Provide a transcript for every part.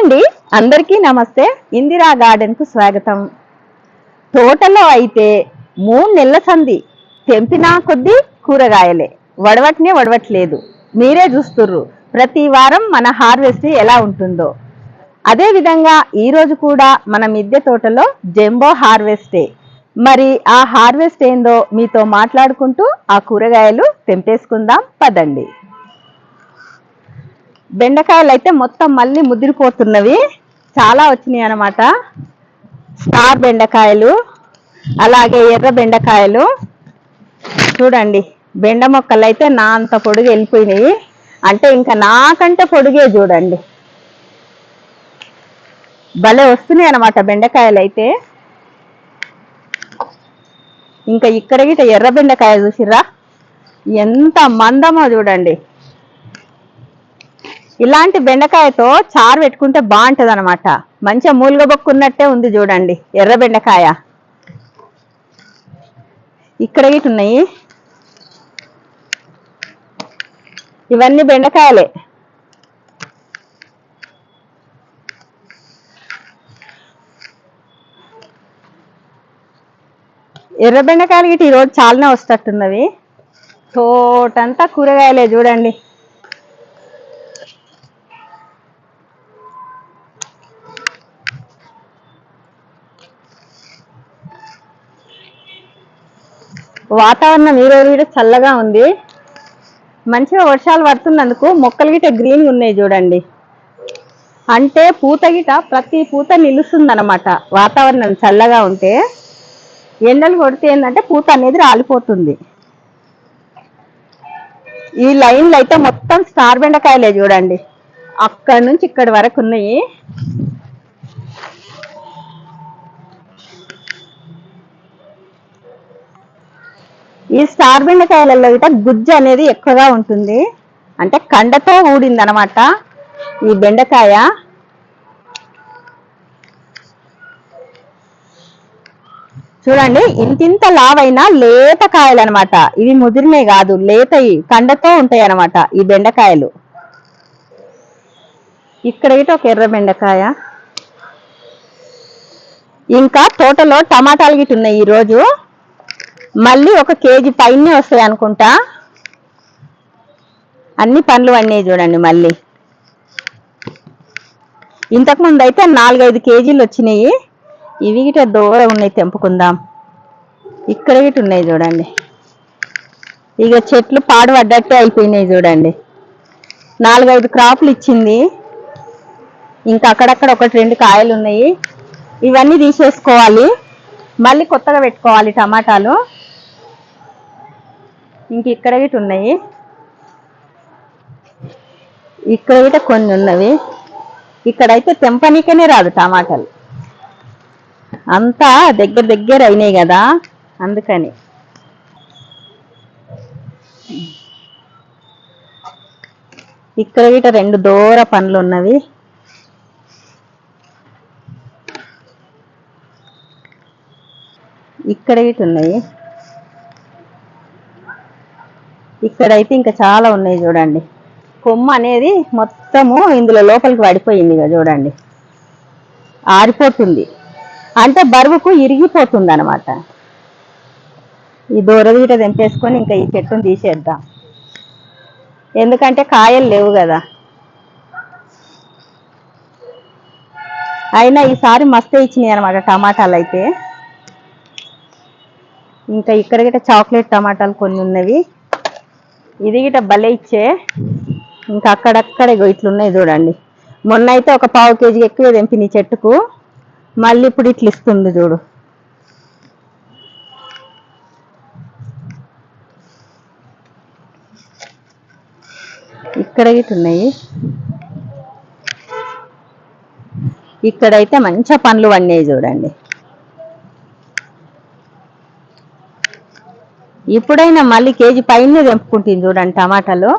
అండి అందరికీ నమస్తే. ఇందిరా గార్డెన్కు స్వాగతం. తోటలో అయితే మూడు నెలల సంధి తెంపినా కొద్దీ కూరగాయలే. వడవట్నే వడవట్లేదు. మీరే చూస్తుర్రు. ప్రతి వారం మన హార్వెస్ట్ ఎలా ఉంటుందో. అదే విధంగా కూడా మన మిద్దె తోటలో జంబో హార్వెస్టే. మరి ఆ హార్వెస్ట్ ఏందో మీతో మాట్లాడుకుంటూ ఆ కూరగాయలు తెంపేసుకుందాం. పదండి. బెండకాయలు అయితే మొత్తం మళ్ళీ ముదిరిపోతున్నవి. చాలా వచ్చినాయి అన్నమాట. స్టార్ బెండకాయలు అలాగే ఎర్ర బెండకాయలు. చూడండి బెండ మొక్కలు అయితే నా అంత పొడుగు వెళ్ళిపోయినాయి. అంటే ఇంకా నాకంటే పొడుగే చూడండి. భలే వస్తున్నాయి అనమాట బెండకాయలు అయితే ఇంకా ఇక్కడ గిట ఎర్ర బెండకాయ చూసిర్రా? ఎంత మందమో చూడండి. ఇలాంటి బెండకాయతో చారు పెట్టుకుంటే బాగుంటుంది అనమాట మంచిగా మూలుగబొక్కున్నట్టే ఉంది చూడండి ఎర్ర బెండకాయ. ఇక్కడ గిట్ ఉన్నాయి. ఇవన్నీ బెండకాయలే. ఎర్ర బెండకాయలు గిట్ ఈరోజు చాలానే వస్తట్టున్నవి తోటంతా కూరగాయలే చూడండి. వాతావరణం ఈ రోజు కూడా చల్లగా ఉంది. మంచిగా వర్షాలు పడుతున్నందుకు మొక్కలు గిట గ్రీన్ ఉన్నాయి చూడండి. అంటే పూత గిట ప్రతి పూత నిలుస్తుందన్నమాట. వాతావరణం చల్లగా ఉంటే ఎండలు కొడితే ఏంటంటే పూత అనేది రాలిపోతుంది. ఈ లైన్లు అయితే మొత్తం స్టార్ బెండకాయలే చూడండి. అక్కడి నుంచి ఇక్కడి వరకు ఉన్నాయి. ఈ స్టార్ బెండకాయలలో ఇట గుజ్జు అనేది ఎక్కువగా ఉంటుంది. అంటే కండతో ఊడింది అనమాట ఈ బెండకాయ. చూడండి ఇంతింత లావైన లేత కాయలు అనమాట ఇవి ముదిరినే కాదు లేతయి కండతో ఉంటాయి అనమాట ఈ బెండకాయలు. ఇక్కడ ఇటు ఒక ఎర్ర బెండకాయ. ఇంకా తోటలో టమాటాలు గిట ఉన్నాయి ఈ రోజు మళ్ళీ ఒక కేజీ పైనే వస్తాయి అనుకుంటా. అన్ని పండ్లు అన్నీ చూడండి మళ్ళీ. ఇంతకుముందు అయితే నాలుగైదు కేజీలు వచ్చినాయి. ఇవి గిట దూరం ఉన్నాయి తెంపుకుందాం. ఇక్కడ గిట ఉన్నాయి చూడండి. ఇక చెట్లు పాడు పడ్డట్టే అయిపోయినాయి చూడండి. నాలుగైదు క్రాపులు ఇచ్చింది. ఇంకా అక్కడక్కడ ఒకటి రెండు కాయలు ఉన్నాయి. ఇవన్నీ తీసేసుకోవాలి. మళ్ళీ కొత్తగా పెట్టుకోవాలి టమాటాలు. ఇంక ఇక్కడ గిట ఉన్నాయి. ఇక్కడ గిట కొన్ని ఉన్నవి. ఇక్కడైతే తెంపనీకనే రాదు టమాటాలు. అంతా దగ్గర దగ్గర అయినాయి కదా అందుకని. ఇక్కడ గిట రెండు దూర పండ్లు ఉన్నవి. ఇక్కడ గిట ఉన్నాయి. ఇక్కడైతే ఇంకా చాలా ఉన్నాయి చూడండి. కొమ్మ అనేది మొత్తము ఇందులో లోపలికి పడిపోయింది ఇక చూడండి. ఆరిపోతుంది. అంటే బరువుకు ఇరిగిపోతుంది అనమాట ఈ దూరదీట తెంపేసుకొని ఇంకా ఈ చెట్టును తీసేద్దాం. ఎందుకంటే కాయలు లేవు కదా. అయినా ఈసారి మస్తే ఇచ్చినాయి అనమాట టమాటాలు అయితే. ఇంకా ఇక్కడ గిట్ట చాక్లెట్ టమాటాలు కొన్ని ఉన్నవి. ఇది గిట భలే ఇచ్చే. ఇంకా అక్కడక్కడ ఇగో ఇట్లున్నాయి చూడండి. మొన్న అయితే ఒక పావు కేజీ ఎక్కువ తెంపిన చెట్టుకు. మళ్ళీ ఇప్పుడు ఇట్లా ఇస్తుంది చూడు. ఇక్కడ గిట్ ఉన్నాయి. ఇక్కడైతే మంచిగా పండ్లు పడినాయి చూడండి. ఇప్పుడైనా మళ్ళీ కేజీ పైన తెంపుకుంటుంది చూడండి టమాటాలు.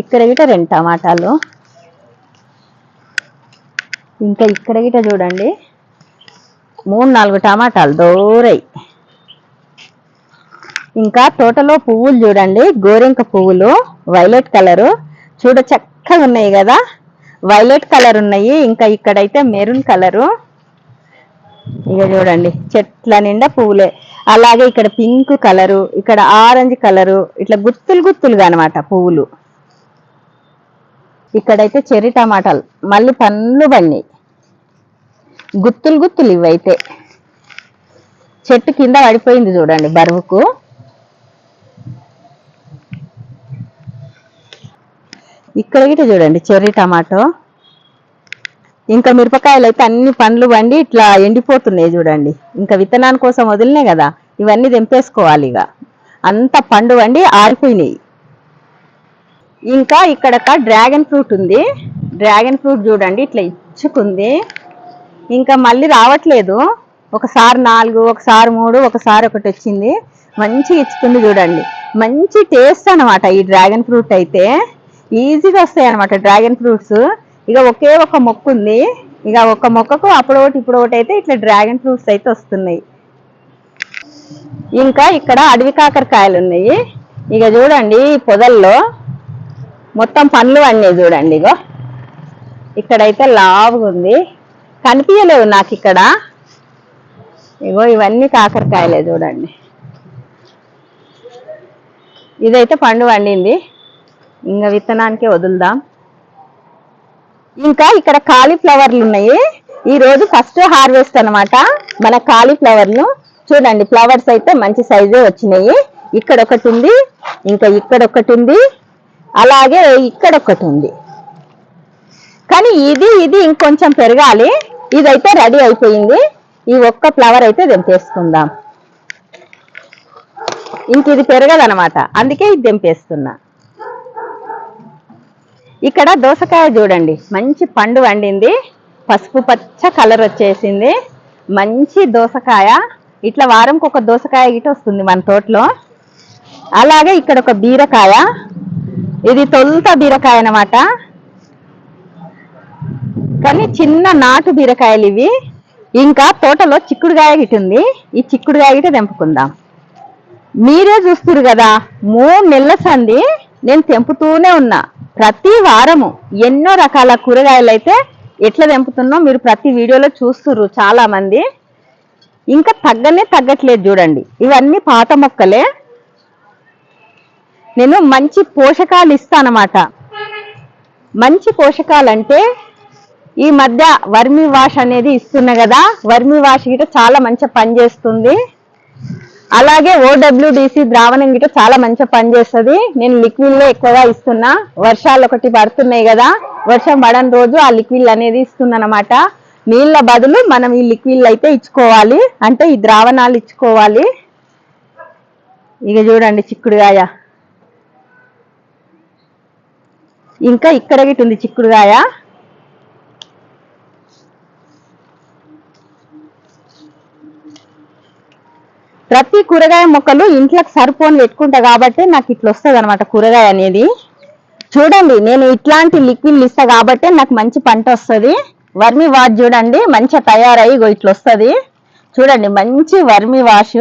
ఇక్కడ గిట రెండు టమాటాలు. ఇంకా ఇక్కడ గిట చూడండి. మూడు నాలుగు టమాటాలు దూరై. ఇంకా తోటలో పువ్వులు చూడండి. గోరింక పువ్వులు వైలెట్ కలరు. చూడ చక్కగా ఉన్నాయి కదా. వైలెట్ కలర్ ఉన్నాయి. ఇంకా ఇక్కడైతే మెరూన్ కలరు. ఇక చూడండి చెట్ల నిండా పువ్వులే. అలాగే ఇక్కడ పింక్ కలరు ఇక్కడ ఆరెంజ్ కలరు ఇట్లా గుత్తులు గుత్తులుగా అనమాట పువ్వులు. ఇక్కడైతే చెర్రీ టమాటాలు మళ్ళీ పండ్లు బండి గుత్తులు గుత్తులు ఇవైతే. చెట్టు కింద పడిపోయింది చూడండి బరువుకు. ఇక్కడ గిట్ట చూడండి చెర్రీ టమాటో. ఇంకా మిరపకాయలు అయితే అన్ని పండ్లు పండి ఇట్లా ఎండిపోతున్నాయి చూడండి. ఇంకా విత్తనాని కోసం వదిలినాయి కదా ఇవన్నీ తెంపేసుకోవాలి ఇక. అంత పండు వండి ఆరిపోయినాయి. ఇంకా ఇక్కడ డ్రాగన్ ఫ్రూట్ ఉంది. డ్రాగన్ ఫ్రూట్ చూడండి ఇట్లా ఇచ్చుకుంది. ఇంకా మళ్ళీ రావట్లేదు. ఒకసారి నాలుగు ఒకసారి మూడు ఒకసారి ఒకటి వచ్చింది. మంచిగా ఇచ్చుకుంది చూడండి. మంచి టేస్ట్ అనమాట ఈ డ్రాగన్ ఫ్రూట్ అయితే. ఈజీగా వస్తాయి అనమాట డ్రాగన్ ఫ్రూట్స్. ఇక ఒకే ఒక మొక్క ఉంది. ఇక ఒక మొక్కకు అప్పుడు ఒకటి ఇప్పుడు ఒకటి అయితే ఇట్లా డ్రాగన్ ఫ్రూట్స్ అయితే వస్తున్నాయి. ఇంకా ఇక్కడ అడవి కాకరకాయలు ఉన్నాయి. ఇక చూడండి పొదల్లో మొత్తం పండ్లు అన్నీ చూడండి ఇగో. ఇక్కడైతే లావుగా ఉంది. కనిపించలేవు నాకు ఇక్కడ. ఇగో ఇవన్నీ కాకరకాయలే చూడండి. ఇదైతే పండు వండింది ఇంకా విత్తనానికే వదులుదాం. ఇంకా ఇక్కడ కాలీఫ్లవర్లు ఉన్నాయి. ఈ రోజు ఫస్ట్ హార్వెస్ట్ అన్నమాట. మన కాలీఫ్లవర్లు చూడండి ఫ్లవర్స్ అయితే మంచి సైజే వచ్చినాయి. ఇక్కడ ఒకటి ఉంది ఇంకా ఇక్కడ ఒకటి ఉంది అలాగే ఇక్కడ ఒకటి ఉంది. కానీ ఇది ఇది ఇంకొంచెం పెరగాలి. ఇదైతే రెడీ అయిపోయింది. ఈ ఒక్క ఫ్లవర్ అయితే దింపేసుకుందాం. ఇంక ఇది పెరగదనమాట అందుకే ఇది దింపేస్తున్నా. ఇక్కడ దోసకాయ చూడండి. మంచి పండు వండింది. పసుపు పచ్చ కలర్ వచ్చేసింది. మంచి దోసకాయ. ఇట్లా వారంకి ఒక దోసకాయ గిట వస్తుంది మన తోటలో. అలాగే ఇక్కడ ఒక బీరకాయ. ఇది తొలుత బీరకాయ అన్నమాట. కానీ చిన్న నాటు బీరకాయలు ఇవి. ఇంకా తోటలో చిక్కుడుకాయ గిట ఉంది. ఈ చిక్కుడుగాయ గిట తెంపుకుందాం. మీరే చూస్తురు కదా. మూడు నెలల సంది నేను తెంపుతూనే ఉన్నా. ప్రతి వారము ఎన్నో రకాల కూరగాయలు అయితే ఎట్లా తెంపుతున్నో మీరు ప్రతి వీడియోలో చూస్తుర్రు చాలా మంది ఇంకా తగ్గనే తగ్గట్లేదు చూడండి. ఇవన్నీ పాత మొక్కలే. నేను మంచి పోషకాలు ఇస్తానమాట మంచి పోషకాలంటే ఈ మధ్య వర్మి వాష్ అనేది ఇస్తున్నా కదా. వర్మి వాష్ గిట చాలా మంచిగా పనిచేస్తుంది. అలాగే ఓడబ్ల్యూడిసి ద్రావణం గిట్ట చాలా మంచిగా పనిచేస్తుంది. నేను లిక్విడ్ ఎక్కువగా ఇస్తున్నా. వర్షాలు ఒకటి పడుతున్నాయి కదా వర్షం పడని రోజు ఆ లిక్విడ్ అనేది ఇస్తున్నా అనమాట నీళ్ళ బదులు మనం ఈ లిక్విడ్ అయితే ఇచ్చుకోవాలి. అంటే ఈ ద్రావణాలు ఇచ్చుకోవాలి. ఇక చూడండి చిక్కుడుగాయ. ఇంకా ఇక్కడ గిట్టుంది ఉంది చిక్కుడుగాయ. ప్రతి కూరగాయ మొక్కలు ఇంట్లోకి సరిపోని పెట్టుకుంటా కాబట్టి నాకు ఇట్లా వస్తుంది అనమాట కూరగాయ అనేది. చూడండి నేను ఇట్లాంటి లిక్విడ్లు ఇస్తా కాబట్టి నాకు మంచి పంట వస్తుంది. వర్మి వాష్ చూడండి మంచిగా తయారయ్యి ఇట్లా వస్తుంది. చూడండి మంచి వర్మి వాష్.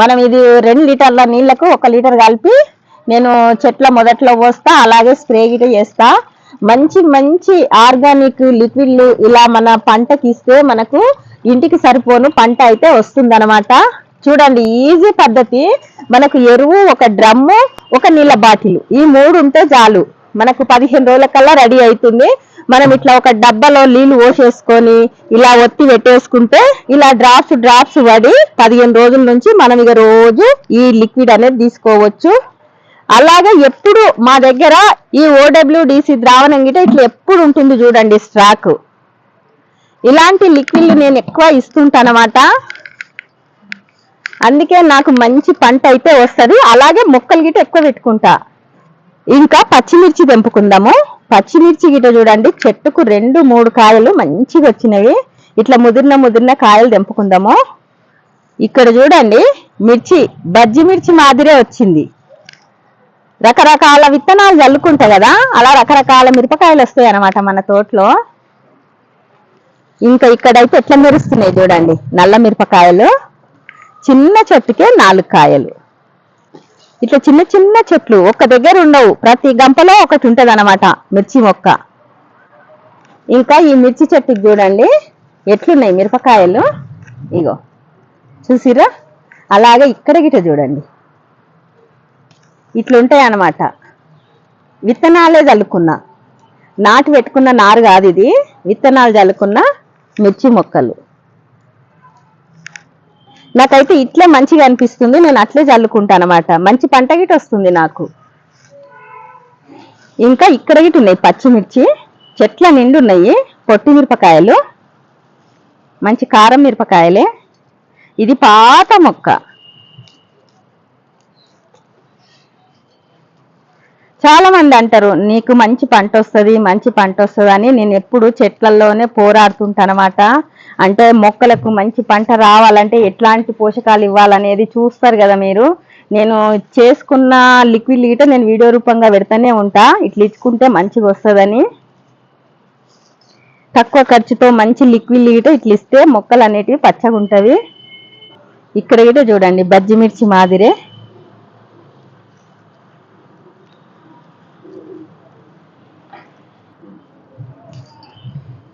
మనం ఇది రెండు లీటర్ల నీళ్ళకు ఒక లీటర్ కలిపి నేను చెట్ల మొదట్లో పోస్తా అలాగే స్ప్రే గిట చేస్తా. మంచి మంచి ఆర్గానిక్ లిక్విడ్లు ఇలా మన పంటకి ఇస్తే మనకు ఇంటికి సరిపోను పంట అయితే వస్తుందన్నమాట. చూడండి ఈజీ పద్ధతి. మనకు ఎరువు ఒక డ్రమ్ము ఒక నీళ్ళ బాటిల్. ఈ మూడు ఉంటే చాలు. మనకు పదిహేను రోజుల కల్లా రెడీ అవుతుంది. మనం ఇట్లా ఒక డబ్బాలో నీళ్ళు పోసేసుకొని ఇలా ఒత్తి పెట్టేసుకుంటే ఇలా డ్రాప్స్ డ్రాప్స్ పడి పదిహేను రోజుల నుంచి మనం ఇక రోజు ఈ లిక్విడ్ అనేది తీసుకోవచ్చు. అలాగే ఎప్పుడు మా దగ్గర ఈ ఓడబ్ల్యూడిసి ద్రావణం గిట ఇట్లా ఎప్పుడు ఉంటుంది చూడండి స్ట్రాక్ ఇలాంటి లిక్విడ్లు నేను ఎక్కువ ఇస్తుంటానమాట. అందుకే నాకు మంచి పంట అయితే వస్తుంది. అలాగే మొక్కలు గిట ఎక్కువ పెట్టుకుంటా. ఇంకా పచ్చిమిర్చి తెంపుకుందాము పచ్చిమిర్చి గిట చూడండి చెట్టుకు రెండు మూడు కాయలు మంచిగా వచ్చినవి. ఇట్లా ముదిరిన ముదిరిన కాయలు తెంపుకుందాము. ఇక్కడ చూడండి మిర్చి బజ్జి మిర్చి మాదిరే వచ్చింది. రకరకాల విత్తనాలు చల్లుకుంటాయి కదా అలా రకరకాల మిరపకాయలు వస్తాయి అన్నమాట మన తోటలో. ఇంకా ఇక్కడైతే ఎట్లా మెరుస్తున్నాయి చూడండి నల్ల మిరపకాయలు. చిన్న చెట్టుకే నాలుగు కాయలు. ఇట్లా చిన్న చిన్న చెట్లు ఒక్క దగ్గర ఉండవు. ప్రతి గంపలో ఒకటి ఉంటుంది అనమాట మిర్చి మొక్క. ఇంకా ఈ మిర్చి చెట్టుకి చూడండి ఎట్లున్నాయి మిరపకాయలు? ఇగో చూసిరా అలాగే ఇక్కడ గిట చూడండి. ఇట్లుంటాయి అనమాట విత్తనాలే చల్లుకున్నా నాటు పెట్టుకున్న నారు కాదు ఇది. విత్తనాలు చల్లుకున్న మిర్చి మొక్కలు. నాకైతే ఇట్లే మంచిగా అనిపిస్తుంది నేను అట్లే చల్లుకుంటాను అనమాట మంచి పంట గిట్ వస్తుంది నాకు. ఇంకా ఇక్కడ గిట్ ఉన్నాయి పచ్చిమిర్చి చెట్ల నిండు ఉన్నాయి పొట్టి మిరపకాయలు మంచి కారం మిరపకాయలే. ఇది పాత మొక్క. చాలా మంది అంటారు నీకు మంచి పంట వస్తుంది మంచి పంట వస్తుంది అని. నేను ఎప్పుడు చెట్లలోనే పోరాడుతుంటానమాట అంటే మొక్కలకు మంచి పంట రావాలంటే ఎట్లాంటి పోషకాలు ఇవ్వాలనేది చూస్తారు కదా మీరు. నేను చేసుకున్న లిక్విడ్ గిట నేను వీడియో రూపంగా పెడతానే ఉంటా. ఇట్లా ఇచ్చుకుంటే మంచిగా వస్తుందని. తక్కువ ఖర్చుతో మంచి లిక్విడ్ గిట ఇట్లా ఇస్తే మొక్కలు అనేటివి పచ్చగా ఉంటుంది ఇక్కడ గిట చూడండి బజ్జి మిర్చి మాదిరే.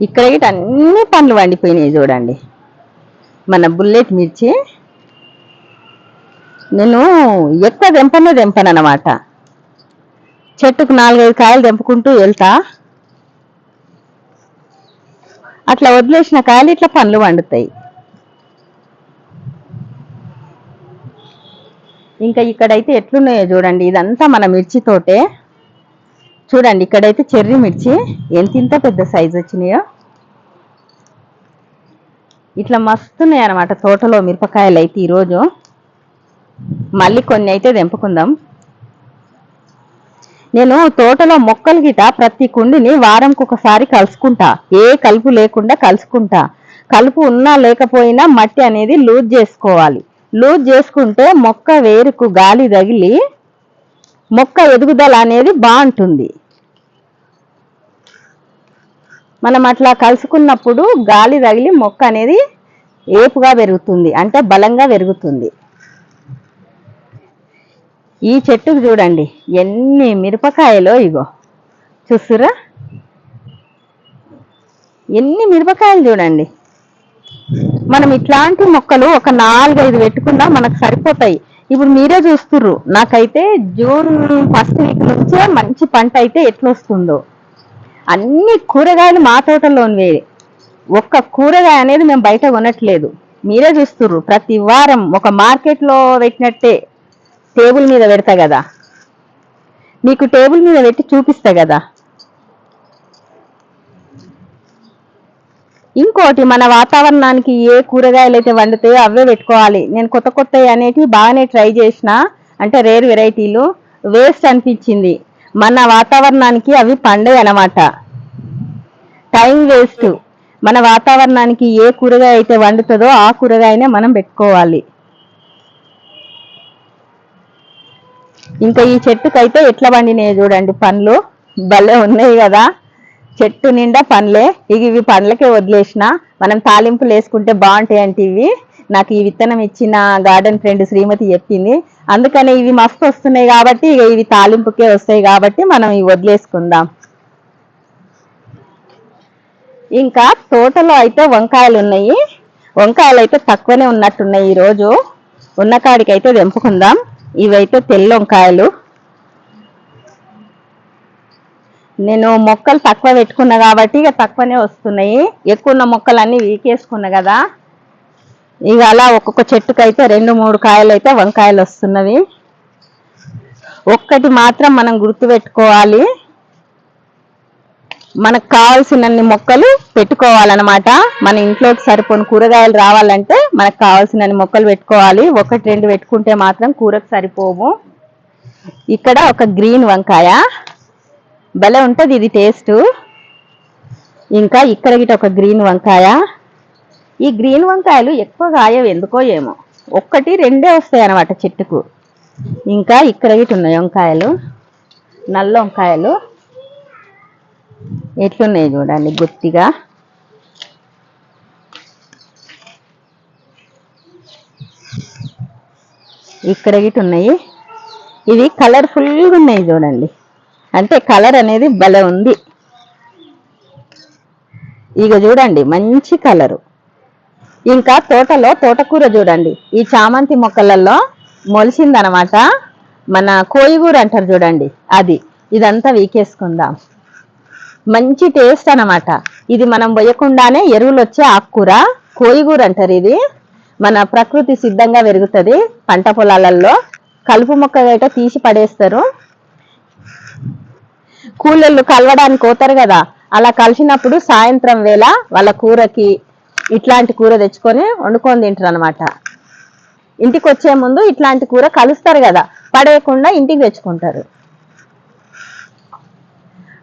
ఇక్కడ అన్ని పండ్లు వండిపోయినాయి చూడండి. మన బుల్లెట్ మిర్చి. నేను ఎక్కువ తెంపనే దెంపను అనమాట చెట్టుకు నాలుగైదు కాయలు తెంపుకుంటూ వెళ్తా. అట్లా వదిలేసిన కాయలు ఇట్లా పండ్లు వండుతాయి ఇంకా ఇక్కడైతే ఎట్లున్నాయో చూడండి. ఇదంతా మన మిర్చి తోటే. చూడండి ఇక్కడైతే చెర్రీ మిర్చి. ఎంత ఇంత పెద్ద సైజు వచ్చినాయో? ఇట్లా మస్తున్నాయి అనమాట తోటలో మిరపకాయలు అయితే ఈరోజు. మళ్ళీ కొన్ని అయితే తెంపుకుందాం. నేను తోటలో మొక్కలు గిట ప్రతి కుండిని వారంకి ఒకసారి కలుసుకుంటా. ఏ కలుపు లేకుండా కలుసుకుంటా. కలుపు ఉన్నా లేకపోయినా మట్టి అనేది లూజ్ చేసుకోవాలి. లూజ్ చేసుకుంటే మొక్క వేరుకు గాలి తగిలి మొక్క ఎదుగుదల అనేది బాగుంటుంది. మనం అట్లా కలుసుకున్నప్పుడు గాలి తగిలి మొక్క అనేది ఏపుగా పెరుగుతుంది అంటే బలంగా పెరుగుతుంది. ఈ చెట్టుకు చూడండి ఎన్ని మిరపకాయలో ఇగో. చూస్తురా ఎన్ని మిరపకాయలు చూడండి. మనం ఇట్లాంటి మొక్కలు ఒక నాలుగైదు పెట్టుకున్నా మనకు సరిపోతాయి. ఇప్పుడు మీరే చూస్తుర్రు. నాకైతే జూన్ ఫస్ట్ వీక్ నుంచే మంచి పంట అయితే ఎట్లొస్తుందో. అన్ని కూరగాయలు మా తోటలోనివే. ఒక్క కూరగాయ అనేది మేము బయట కొనట్లేదు. మీరే చూస్తుర్రు. ప్రతి వారం ఒక మార్కెట్లో పెట్టినట్టే టేబుల్ మీద పెడతా కదా. మీకు టేబుల్ మీద పెట్టి చూపిస్తా కదా. ఇంకోటి మన వాతావరణానికి ఏ కూరగాయలు అయితే వండుతాయో అవే పెట్టుకోవాలి. నేను కొత్త కొత్త అనేటివి బాగానే ట్రై చేసిన అంటే రేర్ వెరైటీలు వేస్ట్ అనిపించింది. మన వాతావరణానికి అవి పండే అన్నమాట. Time waste. మన వాతావరణానికి ఏ కూరగాయ అయితే వండుతుందో ఆ కూరగాయనే మనం పెట్టుకోవాలి. ఇంకా ఈ చెట్టుకైతే ఎట్లా పండినాయి చూడండి పండ్లు భలే ఉన్నాయి కదా. చెట్టు నిండా పండ్లే. ఇక ఇవి పండ్లకే వదిలేసిన. మనం తాలింపులు వేసుకుంటే బాగుంటాయి అంటే ఇవి. నాకు ఈ విత్తనం ఇచ్చిన గార్డెన్ ఫ్రెండ్ శ్రీమతి చెప్పింది. అందుకని ఇవి మస్తు వస్తున్నాయి కాబట్టి ఇక ఇవి తాలింపుకే వస్తాయి కాబట్టి మనం ఇవి వదిలేసుకుందాం. ఇంకా తోటలో అయితే వంకాయలు ఉన్నాయి. వంకాయలు అయితే తక్కువనే ఉన్నట్టున్నాయి ఈరోజు. ఉన్న కాడికి అయితే తెంపుకుందాం. ఇవైతే తెల్ల వంకాయలు. నేను మొక్కలు తక్కువ పెట్టుకున్నా కాబట్టి ఇక తక్కువనే వస్తున్నాయి. ఎక్కువ ఉన్న మొక్కలన్నీ వీకేసుకున్నా కదా. ఇక అలా ఒక్కొక్క చెట్టుకు అయితే రెండు మూడు కాయలు అయితే వంకాయలు వస్తున్నవి. ఒక్కటి మాత్రం మనం గుర్తుపెట్టుకోవాలి. మనకు కావాల్సినన్ని మొక్కలు పెట్టుకోవాలన్నమాట. మన ఇంట్లోకి సరిపోని కూరగాయలు రావాలంటే మనకు కావాల్సినన్ని మొక్కలు పెట్టుకోవాలి. ఒకటి రెండు పెట్టుకుంటే మాత్రం కూరకు సరిపోము ఇక్కడ ఒక గ్రీన్ వంకాయ. భలే ఉంటుంది ఇది టేస్ట్. ఇంకా ఇక్కడ గిట ఒక గ్రీన్ వంకాయ. ఈ గ్రీన్ వంకాయలు ఎక్కువ కాయవు ఎందుకో ఏమో. ఒక్కటి రెండే వస్తాయి అన్నమాట చెట్టుకు. ఇంకా ఇక్కడ గిట ఉన్నాయి వంకాయలు. నల్ల వంకాయలు. ఎట్లున్నాయి చూడండి గుత్తిగా. ఇక్కడ గిట ఉన్నాయి. ఇవి కలర్ఫుల్గా ఉన్నాయి చూడండి. అంటే కలర్ అనేది భలే ఉంది. ఇక చూడండి మంచి కలరు. ఇంకా తోటలో తోటకూర చూడండి. ఈ చామంతి మొక్కలలో మొలిసిందనమాట. మన కోయిగూర అంటారు చూడండి అది. ఇదంతా వీకేసుకుందాం. మంచి టేస్ట్ అన్నమాట ఇది మనం వేయకుండానే ఎరువులు వచ్చే ఆకుకూర కోయిగూర అంటారు ఇది. మన ప్రకృతి సిద్ధంగా పెరుగుతుంది. పంట పొలాలలో కలుపు మొక్క అయితే తీసి పడేస్తారు. కూలీళ్ళు కలవడానికి పోతారు కదా అలా కలిసినప్పుడు సాయంత్రం వేళ వాళ్ళ కూరకి ఇట్లాంటి కూర తెచ్చుకొని వండుకొని తింటారు అనమాట ఇంటికి వచ్చే ముందు ఇట్లాంటి కూర కలుస్తారు కదా పడేయకుండా ఇంటికి తెచ్చుకుంటారు.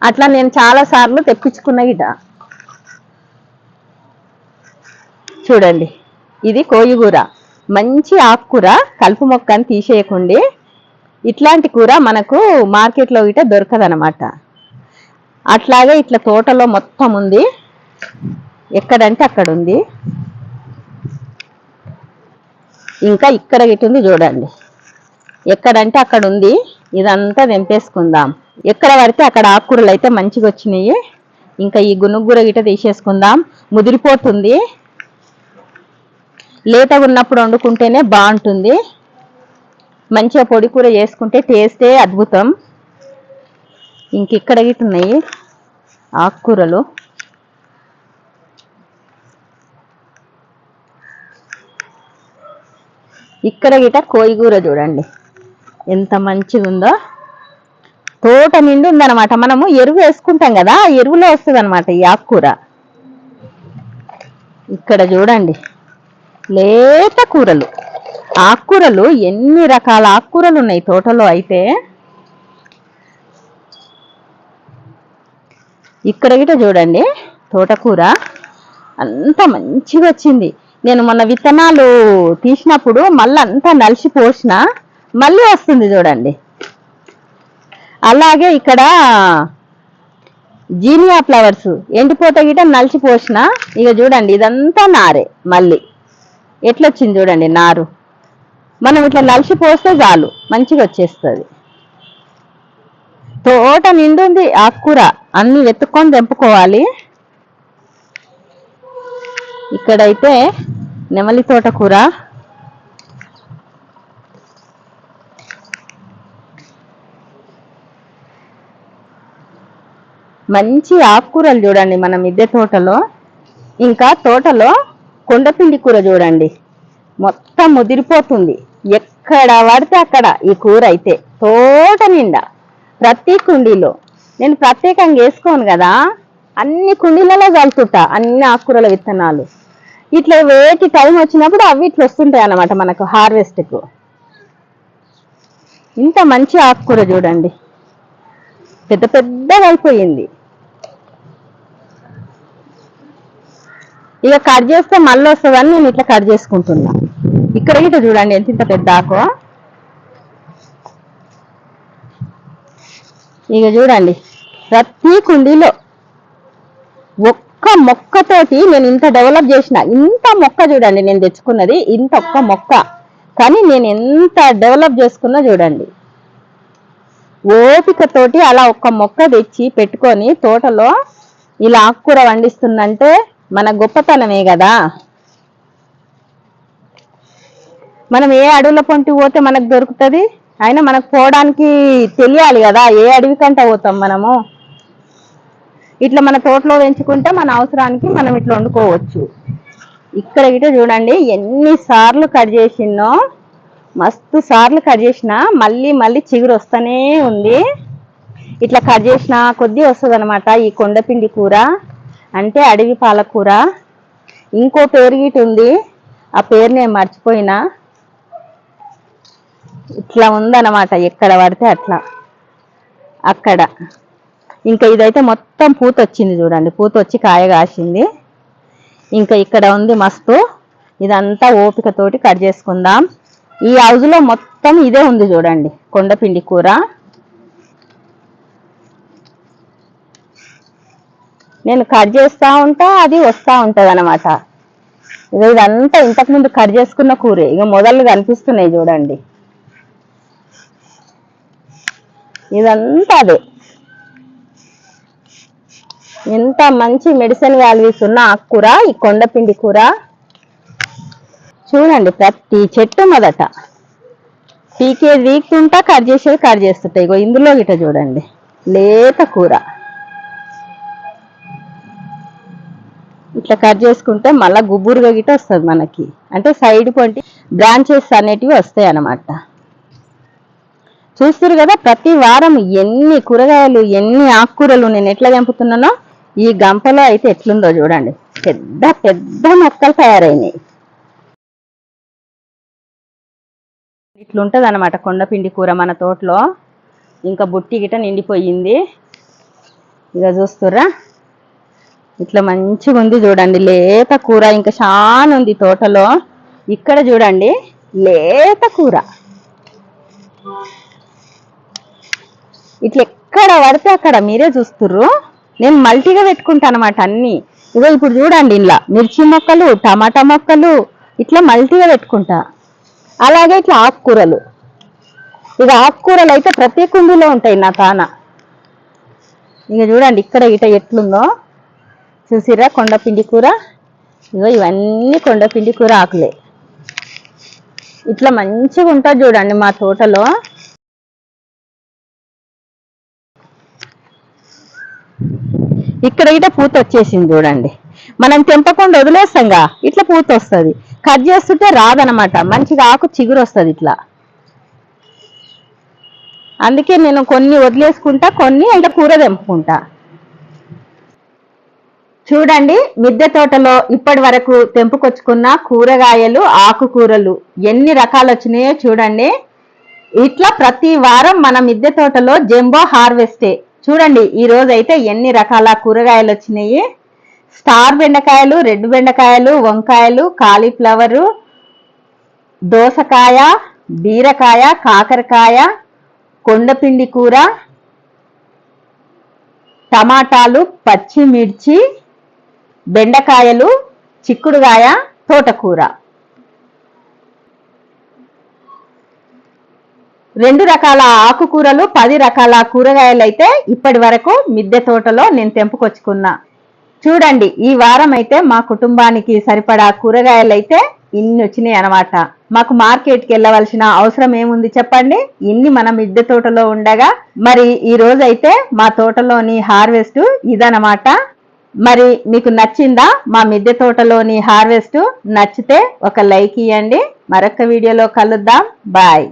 అట్లా నేను చాలా సార్లు తెప్పించుకున్న గిట చూడండి ఇది కోయిగూర. మంచి ఆకుకూర కలుపు మొక్కని తీసేయకుండి ఇట్లాంటి కూర మనకు మార్కెట్లో గిట దొరకదనమాట అట్లాగే ఇట్లా తోటలో మొత్తం ఉంది. ఎక్కడంటే అక్కడ ఉంది ఇంకా ఇక్కడ గిట్ట ఉంది చూడండి. ఎక్కడంటే అక్కడ ఉంది ఇదంతా తెంపేసుకుందాం. ఎక్కడ పడితే అక్కడ ఆకుకూరలు అయితే మంచిగా వచ్చినాయి. ఇంకా ఈ గునుగుర గిట తీసేసుకుందాం. ముదిరిపోతుంది. లేతగా ఉన్నప్పుడు వండుకుంటేనే బాగుంటుంది. మంచిగా పొడి కూర చేసుకుంటే టేస్టే అద్భుతం. ఇంక ఇక్కడ ఉన్నాయి? ఆకుకూరలు. ఇక్కడ గిట కోయిగూర చూడండి. ఎంత మంచిగా ఉందో తోట నిండి ఉందన్నమాట. మనము ఎరువు వేసుకుంటాం కదా ఎరువులో వస్తుంది అనమాట ఈ ఆకుకూర. ఇక్కడ చూడండి. లేత కూరలు. ఆకుకూరలు ఎన్ని రకాల ఆకుకూరలు ఉన్నాయి తోటలో అయితే? ఇక్కడ గిట చూడండి తోటకూర. అంత మంచిగా వచ్చింది. నేను మొన్న విత్తనాలు తీసినప్పుడు మళ్ళీ అంతా నలిసి పోసిన మళ్ళీ వస్తుంది చూడండి. అలాగే ఇక్కడ జీనియా ఫ్లవర్స్ ఎండిపోతే గిట నలిసి పోసిన. ఇక చూడండి ఇదంతా నారే మళ్ళీ. ఎట్లొచ్చింది చూడండి నారు. మనం ఇట్లా నలిసి పోస్తే చాలు మంచిగా వచ్చేస్తుంది. తోట నిండుంది ఆకుకూర అన్ని వెతుక్కొని తెంపుకోవాలి. ఇక్కడైతే నెమలి తోట కూర. మంచి ఆకుకూరలు చూడండి మన మిద్దె తోటలో. ఇంకా తోటలో కొండపిండి కూర చూడండి. మొత్తం ముదిరిపోతుంది. ఎక్కడ పడితే అక్కడ ఈ కూర అయితే. తోట నిండా. ప్రతి కుండీలో. నేను ప్రత్యేకంగా వేసుకోను కదా అన్ని కుండీలలో చల్లుతుంటా అన్ని ఆకుకూరల విత్తనాలు. ఇట్లా వేటి టైం వచ్చినప్పుడు అవి ఇట్లా వస్తుంటాయి అన్నమాట మనకు హార్వెస్ట్కు ఇంత మంచి ఆకుకూర చూడండి. పెద్ద పెద్దగా అయిపోయింది. ఇక కట్ చేస్తే మళ్ళీ వస్తుందని నేను ఇట్లా కట్ చేసుకుంటున్నా. ఇక్కడ ఇట్లా చూడండి ఎంత ఇంత పెద్ద ఆకు. ఇక చూడండి ప్రతి కుండీలో ఒక్క మొక్కతోటి నేను ఇంత డెవలప్ చేసిన ఇంత మొక్క చూడండి నేను తెచ్చుకున్నది ఇంత ఒక్క మొక్క. కానీ నేను ఎంత డెవలప్ చేసుకున్నా చూడండి ఓపికతోటి అలా ఒక్క మొక్క తెచ్చి పెట్టుకొని తోటలో ఇలా ఆకుకూర వండిస్తుందంటే మన గొప్పతనమే కదా. మనం ఏ అడవుల పొంటి పోతే మనకు దొరుకుతుంది? అయినా మనకు పోవడానికి తెలియాలి కదా ఏ అడవి కంట పోతాం మనము? ఇట్లా మన తోటలో పెంచుకుంటే మన అవసరానికి మనం ఇట్లా వండుకోవచ్చు. ఇక్కడ ఇటు చూడండి ఎన్నిసార్లు కట్ చేసినో మస్తు సార్లు కట్ చేసిన మళ్ళీ మళ్ళీ చిగురు వస్తూనే ఉంది. ఇట్లా కట్ చేసిన కొద్దీ వస్తుంది అనమాట ఈ కొండపిండి కూర అంటే అడవి పాలకూర. ఇంకో పేరు గిట్ ఉంది ఆ పేరు నేను మర్చిపోయినా. ఇట్లా ఉందన్నమాట ఎక్కడ పడితే అట్లా. అక్కడ. ఇంకా ఇదైతే మొత్తం పూత వచ్చింది చూడండి పూత వచ్చి కాయ కాసింది. ఇంకా ఇక్కడ ఉంది మస్తు. ఇదంతా ఓపికతోటి కట్ చేసుకుందాం. ఈ హౌజ్లో మొత్తం ఇదే ఉంది చూడండి కొండపిండి కూర. నేను కట్ చేస్తూ ఉంటా అది వస్తూ ఉంటుంది అనమాట ఇదంతా ఇంతకు ముందు కట్ చేసుకున్న కూరే ఇక మొదలు కనిపిస్తున్నాయి చూడండి. ఇదంతా అదే. ఎంత మంచి మెడిసిన్ వాల్యూస్ ఉన్న ఆకుకూర ఈ కొండపిండి కూర. చూడండి ప్రతి చెట్టు మొదట. పీకే వీక్కుంటా కట్ చేసేది కట్ చేస్తుంటాయి. ఇగో ఇందులో గిట చూడండి. లేత కూర. ఇట్లా కట్ చేసుకుంటే మళ్ళీ గుబురుగా గిట వస్తుంది మనకి. అంటే సైడ్ పొంటి బ్రాంచెస్ అనేటివి వస్తాయి అన్నమాట చూస్తారు కదా ప్రతి వారం ఎన్ని కూరగాయలు ఎన్ని ఆకుకూరలు నేను ఎట్లా తెంపుతున్నానో ఈ గంపలో అయితే ఎట్లుందో చూడండి. పెద్ద పెద్ద మొక్కలు తయారైనాయి. ఇట్లుంటది అనమాట కొండపిండి కూర మన తోటలో. ఇంకా బుట్టి గిట నిండిపోయింది. ఇక చూస్తుర్రా? ఇట్లా మంచిగా ఉంది చూడండి. లేత కూర ఇంకా చాలా ఉంది తోటలో. ఇక్కడ చూడండి లేత కూర. ఇట్లా ఎక్కడ పడితే అక్కడ మీరే చూస్తుర్రు. నేను మల్టీగా పెట్టుకుంటాను అనమాట అన్ని. ఇదో ఇప్పుడు చూడండి ఇలా మిర్చి మొక్కలు టమాటా మొక్కలు ఇట్లా మల్టీగా పెట్టుకుంటా. అలాగే ఇట్లా ఆకుకూరలు. ఇక ఆకుకూరలు అయితే ప్రతి కుండీలో ఉంటాయి నా తాన. ఇక చూడండి ఇక్కడ ఇట ఎట్లుందో. చూసిరా కొండపిండి కూర? ఇగో ఇవన్నీ కొండపిండి కూర ఆకులే. ఇట్లా మంచిగా ఉంటుంది చూడండి మా తోటలో. ఇక్కడ ఇట పూత వచ్చేసింది చూడండి. మనం తెంపకుండా వదిలేస్తాంగా ఇట్లా పూత వస్తుంది. కట్ చేస్తుంటే రాదనమాట మంచిగా ఆకు చిగురు వస్తుంది ఇట్లా. అందుకే నేను కొన్ని వదిలేసుకుంటా కొన్ని ఇట్లా కూర తెంపుకుంటా. చూడండి మిద్దె తోటలో ఇప్పటి వరకు తెంపుకొచ్చుకున్న కూరగాయలు ఆకుకూరలు ఎన్ని రకాలు వచ్చినాయో చూడండి. ఇట్లా ప్రతి వారం మన మిద్దె తోటలో జంబో హార్వెస్టే చూడండి ఈ రోజు అయితే ఎన్ని రకాల కూరగాయలు వచ్చినాయి. స్టార్ బెండకాయలు రెడ్ బెండకాయలు వంకాయలు కాలీఫ్లవరు దోసకాయ బీరకాయ కాకరకాయ కొండపిండి కూర టమాటాలు పచ్చిమిర్చి బెండకాయలు చిక్కుడుగాయ తోటకూర. రెండు రకాల ఆకుకూరలు పది రకాల కూరగాయలు అయితే ఇప్పటి వరకు మిద్దె తోటలో నేను తెంపుకొచ్చుకున్నా. చూడండి ఈ వారం అయితే మా కుటుంబానికి సరిపడా కూరగాయలు అయితే ఇన్ని వచ్చినాయి అనమాట మాకు మార్కెట్కి వెళ్ళవలసిన అవసరం ఏముంది చెప్పండి? ఇన్ని మన మిద్దె తోటలో ఉండగా మరి ఈ రోజైతే మా తోటలోని హార్వెస్ట్ ఇదనమాట మరి మీకు నచ్చిందా? మా మిద్దె తోటలోని హార్వెస్ట్ నచ్చితే ఒక లైక్ ఇవ్వండి మరొక వీడియోలో కలుద్దాం. బాయ్.